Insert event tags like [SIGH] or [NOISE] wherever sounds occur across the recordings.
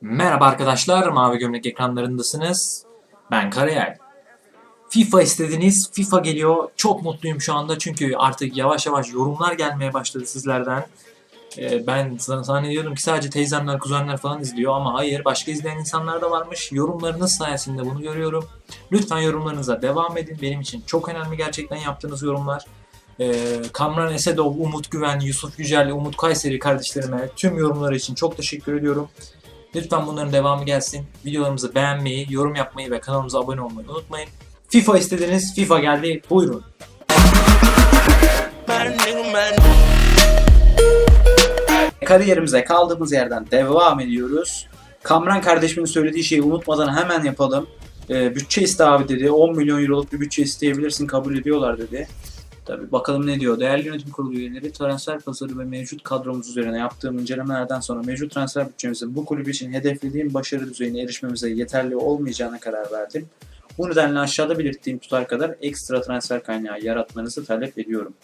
Merhaba arkadaşlar, Mavi Gömlek ekranlarındasınız. Ben Karayel. FIFA istediniz, FIFA geliyor. Çok mutluyum şu anda çünkü artık yavaş yavaş yorumlar gelmeye başladı sizlerden. Ee, ben zan- zannediyordum ki sadece teyzemler, kuzenler falan izliyor ama hayır, başka izleyen insanlar da varmış. Yorumlarınız sayesinde bunu görüyorum. Lütfen yorumlarınıza devam edin. Benim için çok önemli gerçekten yaptığınız yorumlar. Ee, Kamran Esedov, Umut Güven, Yusuf Yücel, Umut Kayseri kardeşlerime tüm yorumları için çok teşekkür ediyorum. Lütfen bunların devamı gelsin. Videolarımızı beğenmeyi, yorum yapmayı ve kanalımıza abone olmayı unutmayın. FIFA istediniz, FIFA geldi. Buyurun. Kariyerimize kaldığımız yerden devam ediyoruz. Kamran kardeşimin söylediği şeyi unutmadan hemen yapalım. Ee, bütçe iste abi dedi. 10 milyon euroluk bir bütçe isteyebilirsin kabul ediyorlar dedi. Tabi bakalım ne diyor. Değerli yönetim kurulu üyeleri transfer pazarı ve mevcut kadromuz üzerine yaptığım incelemelerden sonra mevcut transfer bütçemizin bu kulüp için hedeflediğim başarı düzeyine erişmemize yeterli olmayacağına karar verdim. Bu nedenle aşağıda belirttiğim tutar kadar ekstra transfer kaynağı yaratmanızı talep ediyorum.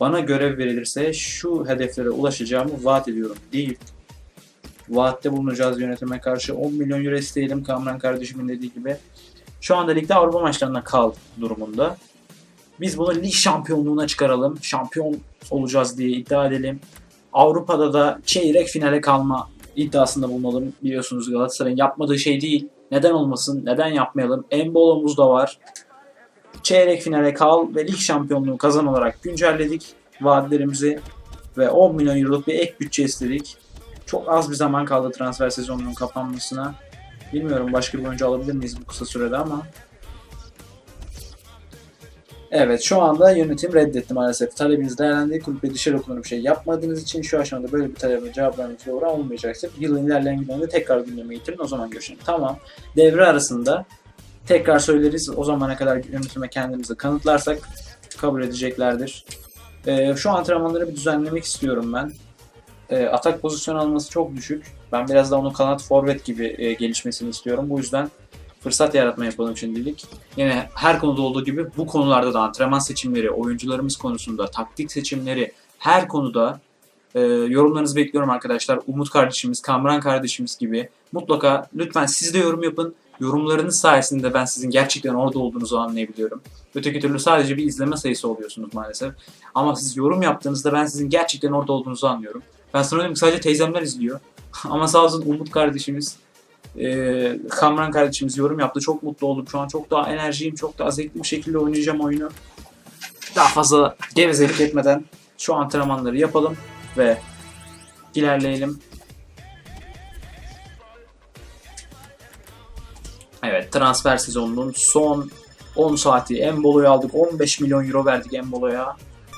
Bana görev verilirse şu hedeflere ulaşacağımı vaat ediyorum değil. Vaatte bulunacağız yönetime karşı 10 milyon euro isteyelim Kamran kardeşimin dediği gibi. Şu anda ligde Avrupa maçlarına kal durumunda. Biz bunu lig şampiyonluğuna çıkaralım. Şampiyon olacağız diye iddia edelim. Avrupa'da da çeyrek finale kalma iddiasında bulunalım. Biliyorsunuz Galatasaray'ın yapmadığı şey değil. Neden olmasın? Neden yapmayalım? Embolo'muz da var. Çeyrek finale kal ve lig şampiyonluğu kazan olarak güncelledik vaatlerimizi ve 10 milyon euroluk bir ek bütçe istedik. Çok az bir zaman kaldı transfer sezonunun kapanmasına. Bilmiyorum başka bir oyuncu alabilir miyiz bu kısa sürede ama. Evet şu anda yönetim reddetti maalesef. Talebiniz değerlendiği kulüple dışarı okunur bir şey yapmadığınız için şu aşamada böyle bir talebin cevaplarınız doğru olmayacaktır. Yılın ilerleyen günlerinde tekrar gündeme getirin o zaman görüşelim. Tamam. Devre arasında tekrar söyleriz. O zamana kadar yönetime kendimizi kanıtlarsak kabul edeceklerdir. Ee, şu antrenmanları bir düzenlemek istiyorum ben. Ee, atak pozisyon alması çok düşük. Ben biraz daha onun kanat forvet gibi e, gelişmesini istiyorum. Bu yüzden fırsat yaratma yapalım şimdilik. Yine her konuda olduğu gibi bu konularda da antrenman seçimleri, oyuncularımız konusunda, taktik seçimleri her konuda e, yorumlarınızı bekliyorum arkadaşlar. Umut kardeşimiz, Kamran kardeşimiz gibi mutlaka lütfen siz de yorum yapın. Yorumlarınız sayesinde ben sizin gerçekten orada olduğunuzu anlayabiliyorum. Öteki türlü sadece bir izleme sayısı oluyorsunuz maalesef. Ama siz yorum yaptığınızda ben sizin gerçekten orada olduğunuzu anlıyorum. Ben sanıyorum ki sadece teyzemler izliyor. [LAUGHS] Ama sağ olsun Umut kardeşimiz, e, Kamran kardeşimiz yorum yaptı. Çok mutlu oldum. Şu an çok daha enerjiyim, çok daha zevkli bir şekilde oynayacağım oyunu. Daha fazla gevezelik etmeden şu antrenmanları yapalım ve ilerleyelim. Evet transfer sezonunun son 10 saati Embolo'yu aldık. 15 milyon euro verdik Embolo'ya.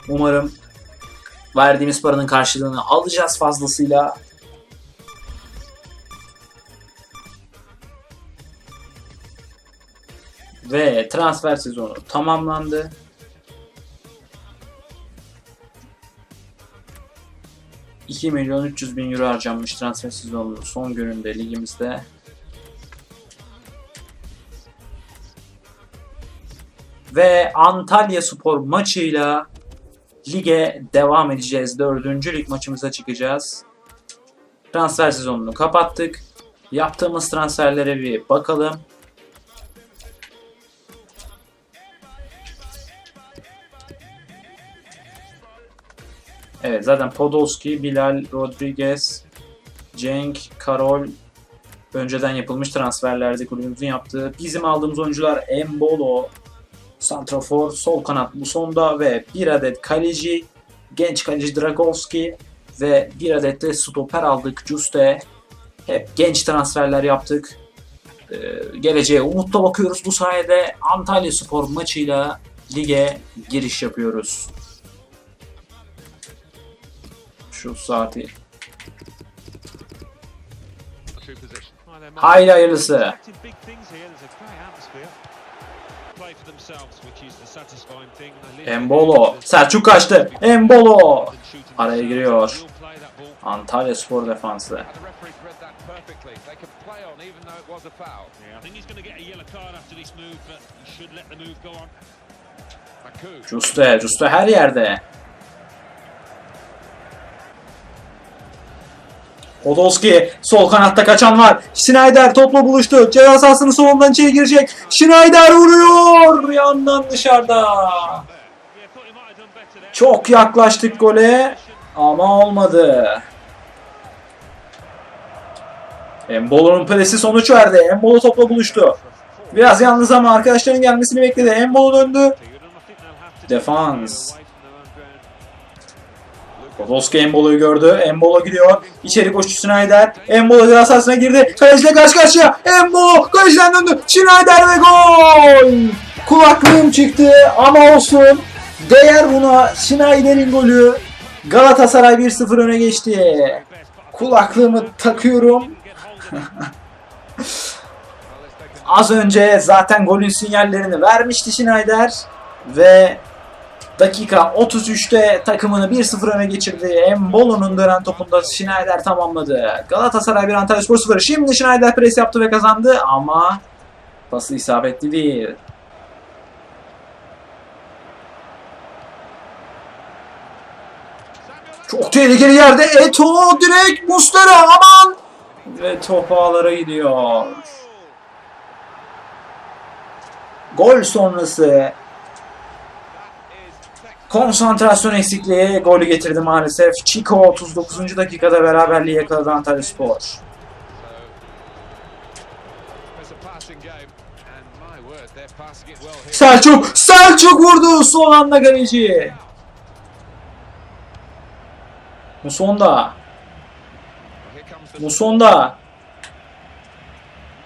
Umarım verdiğimiz paranın karşılığını alacağız fazlasıyla. Ve transfer sezonu tamamlandı. ...2 milyon 300 bin euro harcanmış transfer sezonunun son gününde ligimizde. Ve Antalya Spor maçıyla lige devam edeceğiz. Dördüncü lig maçımıza çıkacağız. Transfer sezonunu kapattık. Yaptığımız transferlere bir bakalım. Evet zaten Podolski, Bilal, Rodriguez, Cenk, Karol önceden yapılmış transferlerdi kulübümüzün yaptığı. Bizim aldığımız oyuncular Embolo, Santrafor, sol kanat Musonda ve bir adet kaleci, genç kaleci Dragowski ve bir adet de stoper aldık Juste. Hep genç transferler yaptık. Ee, geleceğe umutla bakıyoruz bu sayede. Antalya Spor maçıyla lige giriş yapıyoruz. Şu saati. Haydi hayırlısı. Embolo. Selçuk kaçtı. Embolo. Araya giriyor. Antalya Spor defansı. Juste. Juste her yerde. Podolski sol kanatta kaçan var. Schneider topla buluştu. Ceza sahasının solundan içeri girecek. Schneider vuruyor. Yandan dışarıda. Çok yaklaştık gole ama olmadı. Embolo'nun presi sonuç verdi. Embolo topla buluştu. Biraz yalnız ama arkadaşların gelmesini bekledi. Embolo döndü. Defans. Podolski Embolo'yu gördü. Embolo gidiyor. İçeri koştu Schneider. Embolo ceza sahasına girdi. Kaleciyle karşı karşıya. Embolo kaleciden döndü. Schneider ve gol! Kulaklığım çıktı ama olsun. Değer buna Schneider'in golü. Galatasaray 1-0 öne geçti. Kulaklığımı takıyorum. [LAUGHS] Az önce zaten golün sinyallerini vermişti Schneider ve dakika 33'te takımını 1-0 öne geçirdi. Embolo'nun dönen topunda Schneider tamamladı. Galatasaray 1 Antalyaspor 0. Şimdi Schneider pres yaptı ve kazandı ama pası isabetli değil. Çok tehlikeli yerde Eto direkt Mustera aman ve top ağlara gidiyor. Gol sonrası konsantrasyon eksikliği golü getirdi maalesef. Chico 39. dakikada beraberliği yakaladı Antalya Spor. Selçuk, Selçuk vurdu son anda kaleci. Musonda, Musonda.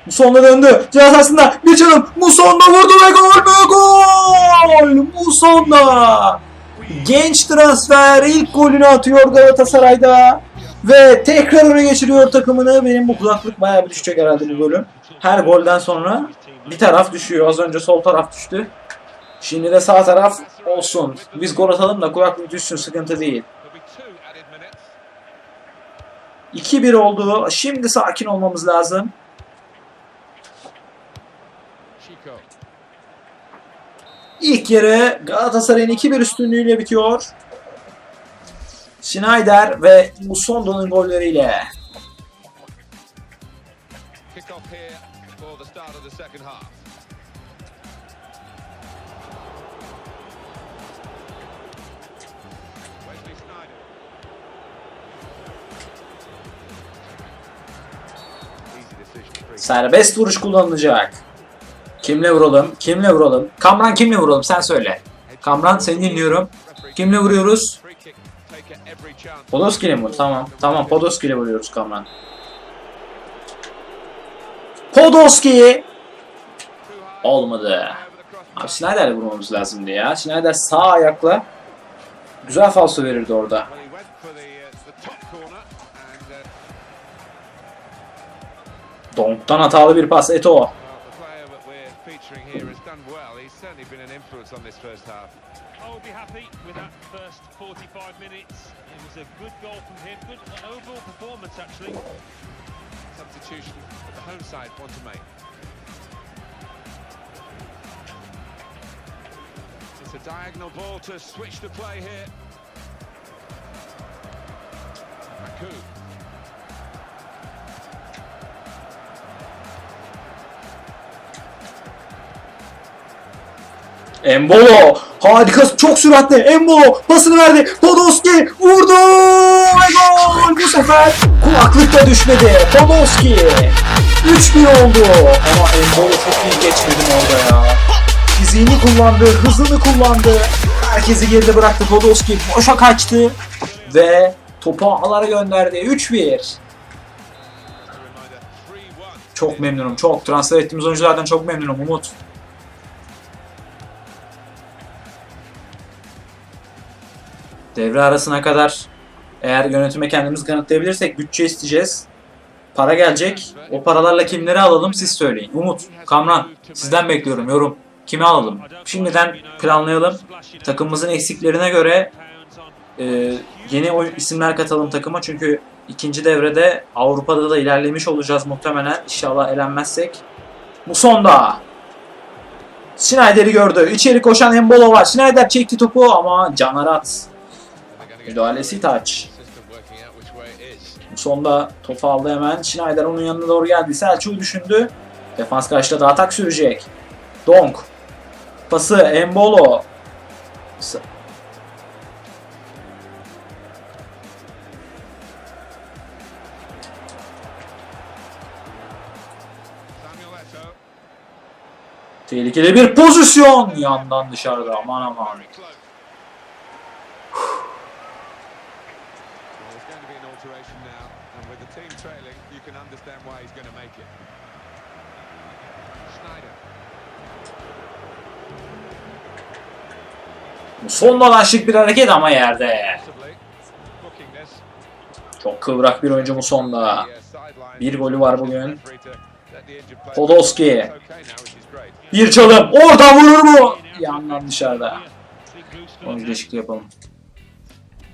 Musonda döndü. Ceza sahasında bir çalım. Musonda vurdu ve gol mü? Gol! Musonda. Genç transfer ilk golünü atıyor Galatasaray'da. Ve tekrar öne geçiriyor takımını. Benim bu kulaklık bayağı bir düşecek herhalde bu bölüm. Her golden sonra bir taraf düşüyor. Az önce sol taraf düştü. Şimdi de sağ taraf olsun. Biz gol atalım da kulaklık düşsün sıkıntı değil. There'll be two added minutes. 2-1 oldu. Şimdi sakin olmamız lazım. Chico. İlk yarı Galatasaray'ın 2-1 üstünlüğüyle bitiyor. Schneider ve Musondo'nun golleriyle. Serbest vuruş kullanılacak. Kimle vuralım? Kimle vuralım? Kamran kimle vuralım? Sen söyle. Kamran seni dinliyorum. Kimle vuruyoruz? Podolski'yle mi? Tamam. Tamam Podolski'yle vuruyoruz Kamran. Podolski olmadı. Abi Schneider'le vurmamız lazımdı ya. Schneider sağ ayakla güzel falso verirdi orada. Donk'tan hatalı bir pas Eto. He's certainly been an influence on this first half. I would be happy with that first 45 minutes. It was a good goal from him, good overall performance actually. Substitution that the home side want to make. It's a diagonal ball to switch the play here. Maku. Embolo. Harika çok süratli Embolo. Pasını verdi. Podolski vurdu ve gol. Bu sefer kulaklıkta düşmedi. Podolski. 3-1 oldu. Ama Embolo çok iyi geçmedi orada ya. Fiziğini kullandı hızını kullandı. Herkesi geride bıraktı. Podolski boşa kaçtı ve topu ağlara gönderdi. 3-1 As a reminder, 3-1. çok memnunum. Çok transfer ettiğimiz oyunculardan çok memnunum. Umut Devre arasına kadar eğer yönetime kendimizi kanıtlayabilirsek bütçe isteyeceğiz. Para gelecek. O paralarla kimleri alalım siz söyleyin. Umut, Kamran sizden bekliyorum yorum. Kimi alalım? Şimdiden planlayalım. Takımımızın eksiklerine göre e, yeni isimler katalım takıma. Çünkü ikinci devrede Avrupa'da da ilerlemiş olacağız muhtemelen. İnşallah elenmezsek. Musonda. Schneider'i gördü. İçeri koşan Embolo var. Schneider çekti topu ama Canarat Müdahalesi taç. is. Sonda topu aldı hemen. Schneider onun yanına doğru geldi. Selçuk'u düşündü. Defans karşıladı. Atak sürecek. Donk. Pası Embolo. Tehlikeli bir pozisyon. Yandan dışarıda. Aman aman. There's going to be an alteration now, and with the team trailing, you can understand why he's going to make it. Schneider. Sondan şık bir hareket ama yerde. Çok kıvrak bir oyuncu uh, sideline. Bir golü var bugün. Podolski. Bir çalım. Oradan vurur mu? Yandan dışarıda. Oyuncu değişikliği yapalım.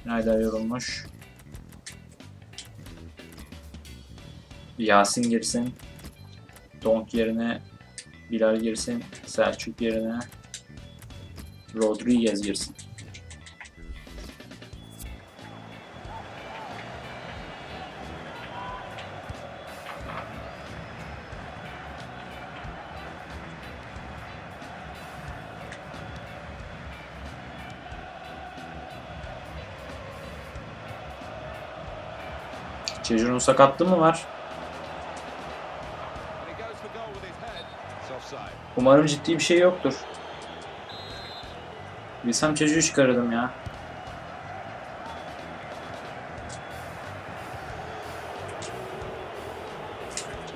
Schneider yorulmuş. Yasin girsin. Donk yerine Bilal girsin. Selçuk yerine Rodriguez girsin. Cejun'un sakatlığı mı var? Umarım ciddi bir şey yoktur. Bilsem çocuğu çıkarırdım ya.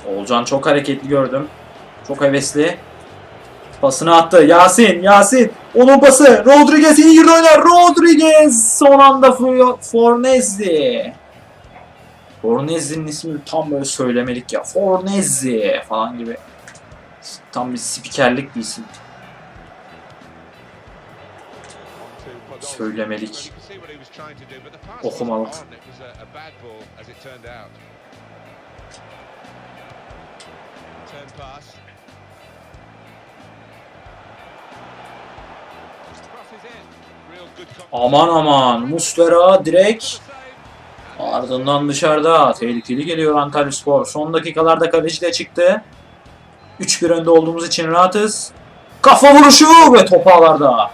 Olcan çok hareketli gördüm. Çok hevesli. Pasını attı. Yasin, Yasin. Onun pası. Rodriguez iyi girdi oynar. Rodriguez son anda Fornezzi. Fornezzi'nin ismi tam böyle söylemelik ya. Fornezzi falan gibi. Tam bir spikerlik bir isim. Söylemelik. Okumalık. Aman aman. Muslera direkt ardından dışarıda. Tehlikeli geliyor Antalya Spor. Son dakikalarda kaleci de çıktı. 3-1 önde olduğumuz için rahatız. Kafa vuruşu ve top ağlarda.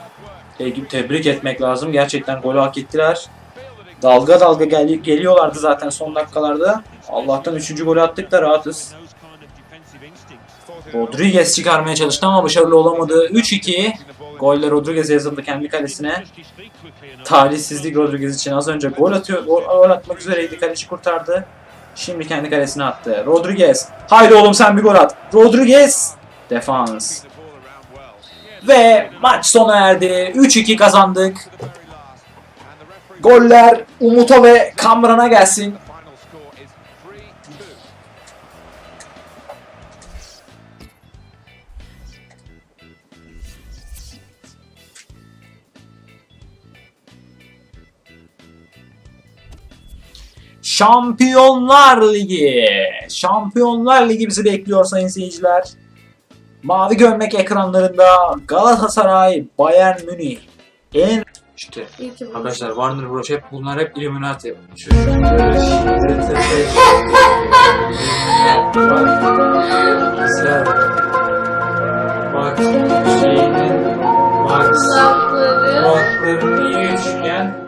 Te- Tebrik etmek lazım. Gerçekten golü hak ettiler. Dalga dalga gel geliyorlardı zaten son dakikalarda. Allah'tan 3. golü attık da rahatız. Rodriguez çıkarmaya çalıştı ama başarılı olamadı. 3-2. Golle Rodriguez yazıldı kendi kalesine. Talihsizlik Rodriguez için az önce gol atıyor, gol, gol atmak üzereydi. Kaleci kurtardı. Şimdi kendi kalesine attı. Rodriguez. Haydi oğlum sen bir gol at. Rodriguez. Defans. Ve maç sona erdi. 3-2 kazandık. Goller Umut'a ve Kamran'a gelsin. Şampiyonlar Ligi. Şampiyonlar Ligi bizi bekliyor sayın seyirciler. Mavi gömlek ekranlarında Galatasaray, Bayern Münih. En işte. Arkadaşlar Warner Bros. hep bunlar hep Illuminati. Bak şeyinin bak kulakları niye üçgen